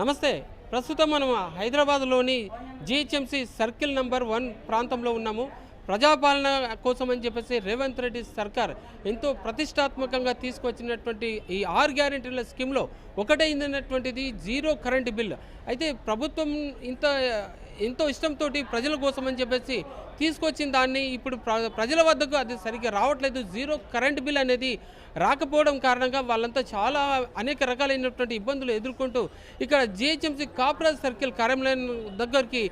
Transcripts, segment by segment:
నమస్తే. ప్రస్తుతం మనం హైదరాబాద్లోని జిహెచ్ఎంసి సర్కిల్ నంబర్ వన్ ప్రాంతంలో ఉన్నాము. ప్రజాపాలన కోసం అని చెప్పేసి రేవంత్ రెడ్డి సర్కార్ ఎంతో ప్రతిష్టాత్మకంగా తీసుకొచ్చినటువంటి ఈ ఆరు గ్యారంటీల స్కీమ్లో ఒకటైనటువంటిది జీరో కరెంట్ బిల్. అయితే ప్రభుత్వం ఇంత ఎంతో ఇష్టంతో ప్రజల కోసం అని చెప్పేసి తీసుకొచ్చిన దాన్ని ఇప్పుడు ప్ర- ప్రజల వద్దకు అది సరిగ్గా రావట్లేదు. జీరో కరెంట్ బిల్ అనేది రాకపోవడం కారణంగా వాళ్ళంతా చాలా అనేక రకాలైనటువంటి ఇబ్బందులు ఎదుర్కొంటూ ఇక్కడ జిహెచ్ఎంసీ కాపరాజ్ సర్కిల్ కార్యాలయం దగ్గరికి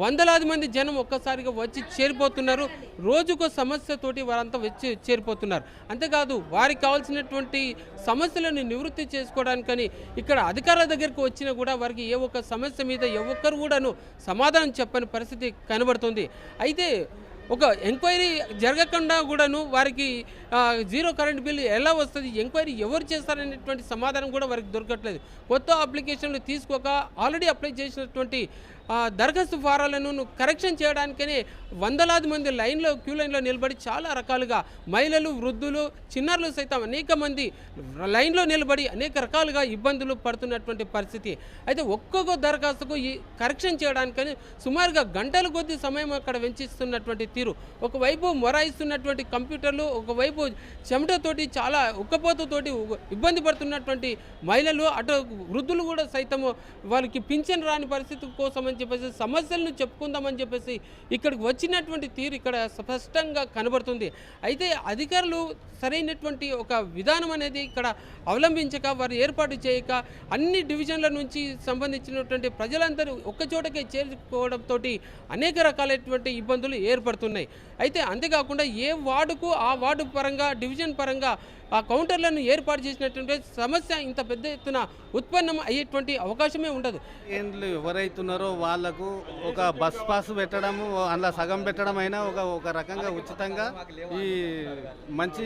వందలాది మంది జనం ఒక్కసారిగా వచ్చి చేరిపోతున్నారు. రోజుకో సమస్యతోటి వారంతా వచ్చి చేరిపోతున్నారు. అంతేకాదు వారికి కావాల్సినటువంటి సమస్యలను నివృత్తి చేసుకోవడానికని ఇక్కడ అధికారుల దగ్గరికి వచ్చినా కూడా వారికి ఏ ఒక్క సమస్య మీద ఏ ఒక్కరు కూడాను సమాధానం చెప్పని పరిస్థితి కనబడుతుంది. అయితే ఒక ఎంక్వైరీ జరగకుండా కూడాను వారికి జీరో కరెంట్ బిల్ ఎలా వస్తుంది ఎంక్వైరీ ఎవరు చేస్తారనేటువంటి సమాధానం కూడా వారికి దొరకట్లేదు. కొత్త అప్లికేషన్లు తీసుకోక ఆల్రెడీ అప్లై చేసినటువంటి దరఖాస్తు ఫారాలను కరెక్షన్ చేయడానికనే వందలాది మంది లైన్లో క్యూ లైన్లో నిలబడి చాలా రకాలుగా మహిళలు వృద్ధులు చిన్నారులు సైతం అనేక మంది లైన్లో నిలబడి అనేక రకాలుగా ఇబ్బందులు పడుతున్నటువంటి పరిస్థితి. అయితే ఒక్కొక్క దరఖాస్తుకు ఈ కరెక్షన్ చేయడానికని సుమారుగా గంటల కొద్ది సమయం అక్కడ వెంచిస్తున్నటువంటి తీరు. ఒకవైపు మొరాయిస్తున్నటువంటి కంప్యూటర్లు ఒకవైపు చెమటతోటి చాలా ఉక్కపోతతోటి ఇబ్బంది పడుతున్నటువంటి మహిళలు అటు వృద్ధులు కూడా సైతము వాళ్ళకి పింఛన్ రాని పరిస్థితి కోసం అని చెప్పేసి సమస్యలను చెప్పుకుందామని చెప్పేసి ఇక్కడికి వచ్చినటువంటి తీరు ఇక్కడ స్పష్టంగా కనబడుతుంది. అయితే అధికారులు సరైనటువంటి ఒక విధానం అనేది ఇక్కడ అవలంబించక వారు ఏర్పాటు చేయక అన్ని డివిజన్ల నుంచి సంబంధించినటువంటి ప్రజలందరూ ఒక్కచోటకే చేరుకోవడంతో అనేక రకాలైనటువంటి ఇబ్బందులు ఏర్పడుతున్నాయి. అయితే అంతేకాకుండా ఏ వార్డుకు ఆ వార్డు పరంగా డివిజన్ పరంగా ఆ కౌంటర్లను ఏర్పాటు చేసినటువంటి సమస్య ఇంత పెద్ద ఎత్తున ఉత్పన్నం అయ్యేటువంటి అవకాశమే ఉండదు. ఏండ్లు ఎవరైతున్నారో వాళ్ళకు ఒక బస్ పాస్ పెట్టడము అందులో సగం పెట్టడం అయినా ఒక ఒక రకంగా ఉచితంగా ఈ మంచి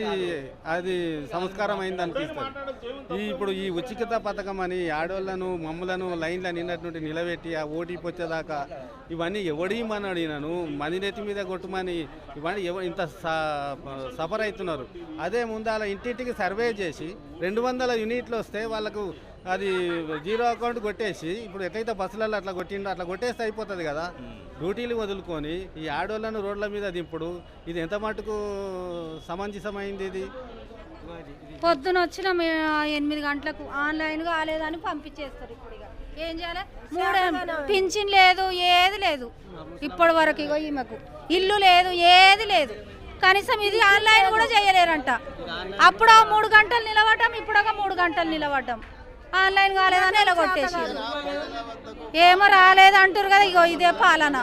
అది సంస్కారం అయింది అనిపిస్తుంది. ఈ ఇప్పుడు ఈ ఉచిత పథకం అని ఆడోళ్ళను మమ్ములను లైన్లో నిన్నటువంటి నిలబెట్టి ఆ ఓటీపీ వచ్చేదాకా ఇవన్నీ ఎవడీమని అడిగినాను? మదినెత్తి మీద కొట్టుమని ఇవన్నీ ఇంత స- సఫర్ అవుతున్నారు. అదే ముందు అలా ఇంటింటికి సర్వే చేసి రెండు వందల యూనిట్లు వస్తే వాళ్ళకు అది జీరో అకౌంట్ కొట్టేసి ఇప్పుడు ఎట్లయితే బస్సులలో అట్లా కొట్టిండో అట్లా కొట్టేస్తే అయిపోతుంది కదా. డ్యూటీలు వదులుకొని ఈ ఆడోళ్ళను రోడ్ల మీద దింపుడు ఇది ఎంత మటుకు సమంజసమైంది ఇది? పొద్దున వచ్చిన ఎనిమిది గంటలకు ఆన్లైన్ కాలేదని పంపించేస్తారు ఇప్పుడు ఏం చేయాలి? మూడే పింఛన్ లేదు ఏది లేదు. ఇప్పటి వరకు ఇగో ఈమెకు. ఇల్లు లేదు ఏది లేదు. కనీసం ఇది ఆన్లైన్ కూడా చేయలేరంట. అప్పుడు ఆ మూడు గంటలు నిలబడ్డం ఇప్పుడు ఒక మూడు గంటలు నిలబడ్డం. ఆన్లైన్ కాలేదని నిలగొట్టేసి ఏమో రాలేదు అంటారు కదా ఇగో ఇదే పాలన.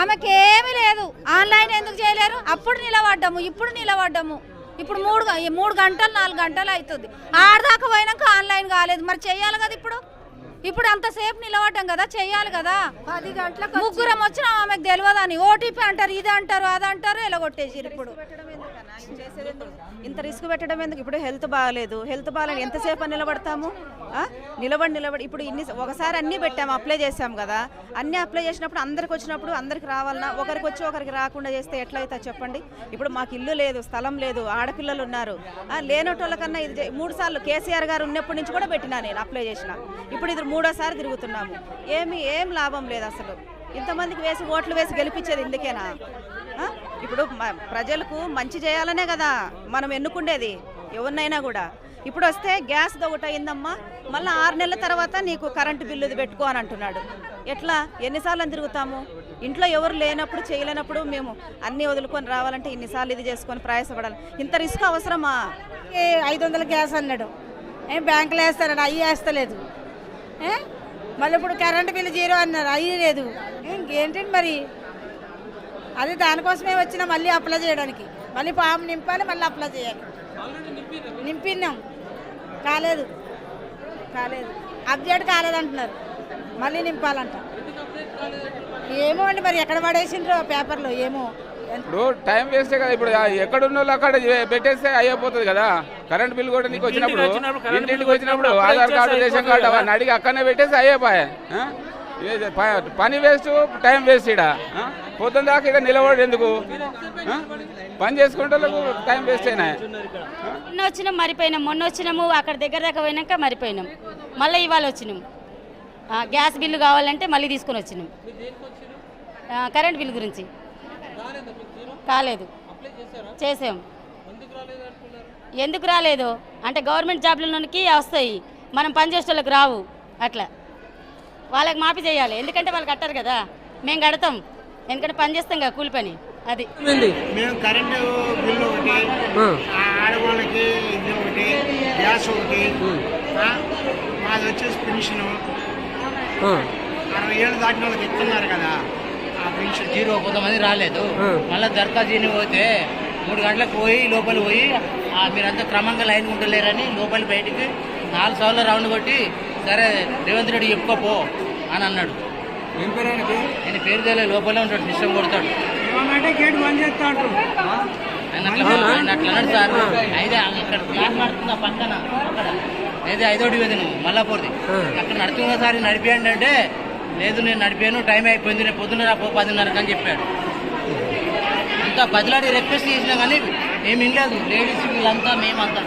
ఆమెకి ఏమీ లేదు. ఆన్లైన్ ఎందుకు చేయలేరు? అప్పుడు నిలబడ్డము ఇప్పుడు నిలబడ్డము. ఇప్పుడు మూడు మూడు గంటలు నాలుగు గంటలు అవుతుంది ఆడదాకా పోయినాక ఆన్లైన్ కాలేదు. మరి చేయాలి కదా ఇప్పుడు? ఇప్పుడు అంతసేపు నిలబడ్డాం కదా చెయ్యాలి కదా? పది గంటలకు ముగ్గురం వచ్చిన ఆమెకు తెలియదని ఓటీపీ అంటారు ఇది అంటారు అది అంటారు ఎలగొట్టేసారు ఇప్పుడు? ఇంత రిస్క్ పెట్టడం ఎందుకు? ఇప్పుడు హెల్త్ బాగాలేదు. హెల్త్ బాగాలేదు. ఎంతసేపు నిలబడతాము? ఆ? నిలబడి నిలబడి. ఇప్పుడు ఇన్ని ఒకసారి అన్నీ పెట్టాము అప్లై చేసాం కదా. అన్నీ అప్లై చేసినప్పుడు అందరికి వచ్చినప్పుడు అందరికి రావాలన్నా ఒకరికి వచ్చి ఒకరికి రాకుండా చేస్తే ఎట్లయితే చెప్పండి? ఇప్పుడు మాకు ఇల్లు లేదు స్థలం లేదు ఆడపిల్లలు ఉన్నారు. లేనోటోళ్ళకన్నా ఇది మూడు సార్లు కేసీఆర్ గారు ఉన్నప్పటి నుంచి కూడా పెట్టినా నేను అప్లై చేసిన. ఇప్పుడు ఇది మూడోసారి తిరుగుతున్నాము. ఏమి ఏం లాభం లేదు అసలు. ఇంతమందికి వేసి ఓట్లు వేసి గెలిపించేది ఇందుకేనా? ఇప్పుడు మ- ప్రజలకు మంచి చేయాలనే కదా మనం ఎన్నుకుండేది ఎవరినైనా కూడా. ఇప్పుడు వస్తే గ్యాస్ ఒకటి అయిందమ్మా మళ్ళీ ఆరు నెలల తర్వాత నీకు కరెంటు బిల్లు పెట్టుకో అని అంటున్నాడు. ఎట్లా? ఎన్నిసార్లు అని తిరుగుతాము? ఇంట్లో ఎవరు లేనప్పుడు చేయలేనప్పుడు మేము అన్నీ వదులుకొని రావాలంటే ఇన్నిసార్లు ఇది చేసుకొని ప్రయాసపడాలి. ఇంత రిస్క్ అవసరమా? ఏ ఐదు వందల గ్యాస్ అన్నాడు. ఏ బ్యాంకులో వేస్తాడు అయ్యి వేస్తలేదు. మళ్ళీ ఇప్పుడు కరెంట్ బిల్లు జీరో అన్నారు అయ్యి లేదు ఇంకేంటండి మరి? అది దానికోసమే వచ్చిన మళ్ళీ అప్లై చేయడానికి. మళ్ళీ ఫామ్ నింపాలి మళ్ళీ అప్లై చేయాలి. నింపినాం కాలేదు. కాలేదు. అప్డేట్ కాలేదు అంటున్నారు మళ్ళీ నింపాలంట. ఏమో అండి మరి ఎక్కడ పడేసిండ్రో పేపర్లో ఏమో. ఇప్పుడు టైం వేస్టే కదా ఇప్పుడు ఎక్కడ ఉన్న వాళ్ళు అక్కడ పెట్టేస్తే అయిపోతుంది కదా. కరెంట్ బిల్ కూడా నీకు వచ్చినప్పుడు ఇంటింటికి వచ్చినప్పుడు ఆధార్ కార్డు రేషన్ కార్డు అవన్నీ అడిగి అక్కడనే పెట్టేసి అయ్యేపాయే. పని వేస్ట్ టైం వేస్ట్ ఇక్కడ పొద్దున్న దాకా ఇక్కడ నిలబడి ఎందుకు? పని చేసుకుంటే టైం వేస్ట్ అయినా మొన్న వచ్చినాం మరిపోయినాం. మొన్న వచ్చినాము అక్కడ దగ్గర దాకా పోయినాక మరిపోయినాం. మళ్ళీ ఇవాళ వచ్చినాం. ఆ, గ్యాస్ బిల్లు కావాలంటే మళ్ళీ తీసుకొని వచ్చినాం. ఆ, కరెంట్ బిల్లు గురించి. కాలేదు. చేసాం ఎందుకు రాలేదు అంటే గవర్నమెంట్ జాబ్లలోనికి వస్తాయి. మనం పని చేసే వాళ్ళకి రావు. అట్లా. వాళ్ళకి మాఫీ చేయాలి. ఎందుకంటే వాళ్ళు కట్టారు కదా. మేము కడతాం. ఎందుకంటే పని చేస్తాం కదా కూలి పని. అది. ఏంది? మేము కరెంటు బిల్లు ఒకటి ఆ. ఆ ఆడవాళ్ళకి ఇది ఒకటి గ్యాస్ ఒకటి ఆ, మాది వచ్చేసి పెన్షన్. అరవై ఏళ్ళు దాటిన వాళ్ళకి ఇస్తున్నారు కదా. పెన్షన్ జీరో కొంతమంది రాలేదు. మళ్ళీ దరఖాస్తు పోతే మూడు గంటలకు పోయి లోపల పోయి ఆ, మీరంతా క్రమంగా లైన్ ఉండలేరని లోపల బయటికి నాలుగు సార్లు రౌండ్ కొట్టి సరే రేవంత్ రెడ్డి చెప్పుకోపో అని అన్నాడు. నేను పేరు తెలియ లోపలే ఉంటాడు సిస్టమ్ కొడతాడు. గేట్ బంద్ చేస్తాడు ఆయన అట్లా ఆయన అన్నాడు సార్. అయితే ఇక్కడ క్లాస్ నడుతుందా పక్కన? అక్కడ. అయితే ఐదో డివిజన్ మల్లాపూర్ది. అక్కడ నడుతుందా సార్ నడిపియండి అంటే లేదు నేను నడిపాను టైం అయిపోయింది రేపు పొద్దున్న రా పదిన్నరకు అని చెప్పాడు. అంతా బదిలాడి రిక్వెస్ట్ చేసినా కానీ ఏమి వినలేదు. లేడీస్ వీళ్ళంతా మేమంతా.